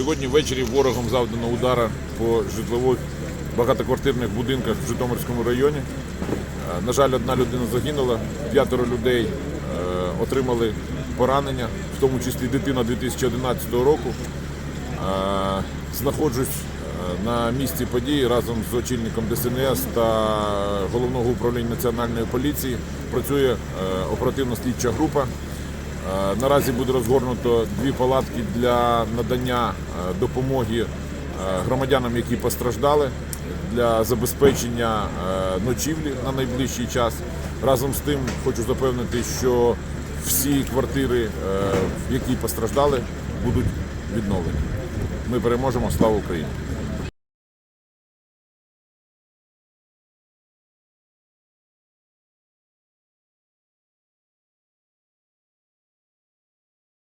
Сьогодні ввечері ворогом завдано удара по житлових багатоквартирних будинках в Житомирському районі. Е, На жаль, одна людина загинула, п'ятеро людей е, отримали поранення, в тому числі дитина 2011 року. Е, Знаходжусь на місці події разом з очільником ДСНС та головного управління національної поліції. Працює е, оперативно-слідча група. Е, Наразі буде розгорнуто дві палатки для надання е, допомоги е, громадянам, які постраждали, для забезпечення ночівлі на найближчий час. Разом з тим хочу запевнити, що всі квартири, які постраждали, будуть відновлені. Ми переможемо. Слава Україні!